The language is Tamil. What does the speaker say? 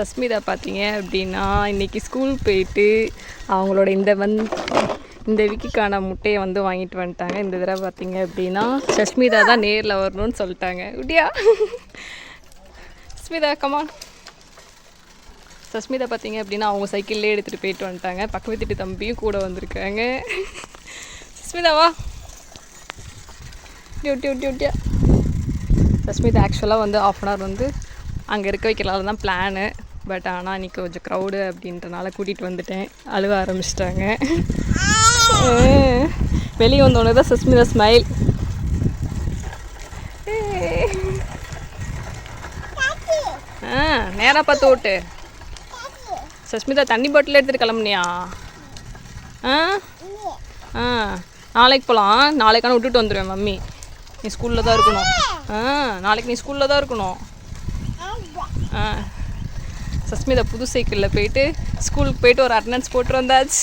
சஸ்மிதா பார்த்தீங்க அப்படின்னா இன்றைக்கி ஸ்கூல் போயிட்டு அவங்களோட இந்த வந் இந்த விக்கிக்கான முட்டையை வந்து வாங்கிட்டு வந்துட்டாங்க. இந்த தடவை பார்த்தீங்க அப்படின்னா சஸ்மிதா தான் நேரில் வரணும்னு சொல்லிட்டாங்க. இப்படியா ஸ்மிதா கமான் சஸ்மிதா பார்த்தீங்க அப்படின்னா அவங்க சைக்கிள்லேயே எடுத்துகிட்டு போயிட்டு வந்துட்டாங்க. பக்கத்து வீட்டு தம்பியும் கூட வந்திருக்காங்க. சஸ்மிதாவா டியூட்டி டியூட்டி டியூட்டியா சஸ்மிதா ஆக்சுவலாக வந்து ஆஃப் அன் ஹவர் வந்து அங்கே இருக்க வைக்கலாம்னு தான் பிளானு பட் ஆனால் இன்றைக்கி கொஞ்சம் க்ரௌடு அப்படின்றனால கூட்டிகிட்டு வந்துட்டேன். அழுவ ஆரம்பிச்சிட்டாங்க. வெளியே வந்தோடனே தான் சஸ்மிதா ஸ்மைல் ஆ நேராக பார்த்து ஓட்டு. சஸ்மிதா தண்ணி பாட்டில் எடுத்துகிட்டு கிளம்புனியா? ஆ? ஆ நாளைக்கு போகலாம் நாளைக்கான விட்டுட்டு வந்துடுவேன் மம்மி. நீ ஸ்கூலில் தான் இருக்கணும். ஆ நாளைக்கு நீ ஸ்கூலில் தான் இருக்கணும். ஆ. சஸ்மிதா புது சைக்கிளில் போயிட்டு ஸ்கூலுக்கு போயிட்டு ஒரு அட்டண்டன்ஸ் போட்டு வந்தாச்சு.